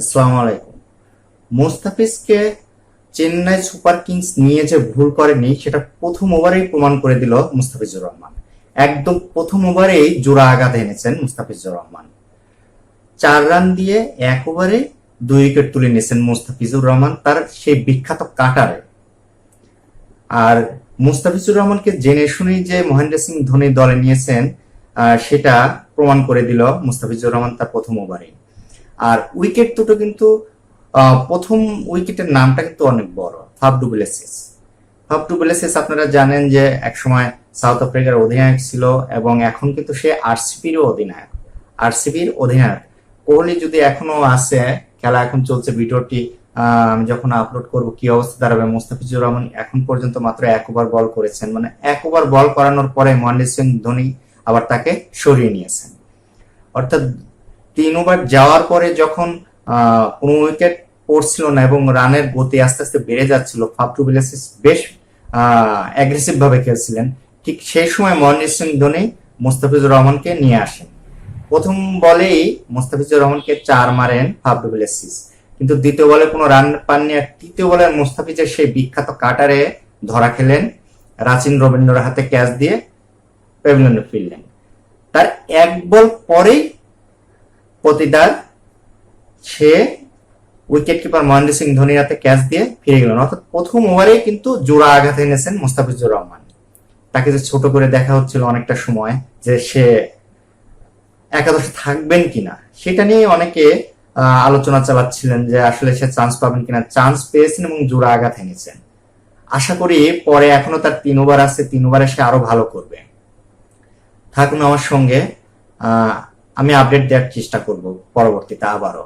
আসসালামু আলাইকুম মোস্তাফিজকে Chennai super Kings নিয়ে যে ভুল করেনি, সেটা প্রথম ওভারেই প্রমাণ করে দিল মুস্তাফিজুর রহমান। একদম প্রথম ওভারেই জোড়া আঘাত এনেছেন মুস্তাফিজুর রহমান। চার রান দিয়ে এক ওভারে দুই উইকেট তুলে নিয়েছেন মুস্তাফিজুর রহমান তার সেই বিখ্যাত কাটারে। আর মুস্তাফিজুর রহমানকে জেনে শুনেই যে মহেন্দ্র সিং ধোনি দলে নিয়েছেন সেটা প্রমাণ করে দিল মুস্তাফিজুর রহমান তার প্রথম ওভারে আর উইকেট দুটো কিন্তু প্রথম উইকেটের নামটা কিন্তু অনেক বড় ফাফ ডুপ্লেসিস ফাফ আপনারা জানেন যে একসময় সাউথ আফ্রিকার অধিনায়ক ছিল এবং এখন কিন্তু সে আরসিপিরও অধিনায়ক। আরসিপির অধিনায়ক। কোহলি যদি এখনও আছে খেলা এখন চলছে, ভিডিওটি আমি যখন আপলোড করব, কি অবস্থা দাঁড়াবে, মুস্তাফিজুর রহমান এখন পর্যন্ত মাত্র এক ওভার বল করেছেন। মানে এক ওভার বল করানোর পরে মহেন্দ্র সিং ধোনি আবার তাকে সরিয়ে নিয়েছেন। অর্থাৎ তিন ওভার যাওয়ার পরে যখন কোনো উইকেট পড়ছিল না এবং রানের গতি আস্তে আস্তে বেড়ে যাচ্ছিল ফাফ টু বিলাসিস বেশ অ্যাগ্রেসিভ ভাবে খেলছিলেন। ঠিক সেই সময় মহেন্দ্র সিং ধোনি মুস্তাফিজুর রহমানকে নিয়ে আসেন। প্রথম বলেই মুস্তাফিজুর রহমানকে চার মারেন ফাফ টু বিলাসিস কিন্তু দ্বিতীয় বলে কোনো রান পাননি আর তৃতীয় বলে মুস্তাফিজের সেই বিখ্যাত কাটারে ধরা খেলেন। রাচিন রবীন্দ্রর হাতে ক্যাচ দিয়ে প্যাভিলিয়নে ফিরলেন। তার এক বল পরেই প্রতিদার সে উইকেট কিপার মহেন্দ্র সিং ধোনির হাতে ক্যাচ দিয়ে ফিরে গেলেন অর্থাৎ প্রথম ওভারে কিন্তু জোড়া আঘাত এনেছেন মুস্তাফিজুর রহমান। তাকে যে ছোট করে দেখা হচ্ছিল অনেকটা সময়, যে সে একাদশে থাকবেন কিনা, সেটা নিয়ে অনেকে আলোচনা চালাচ্ছিলেন যে আসলে সে চান্স পাবেন কিনা। চান্স পেয়েছেন এবং জোড়া আঘাত এনেছেন। আশা করি পরে এখনও তার তিন ওভার আছে, তিন ওভারে সে আরও ভালো করবে। থাকুন আমার সঙ্গে আমি আপডেট দেওয়ার চেষ্টা করব পরবর্তীতে আবারও।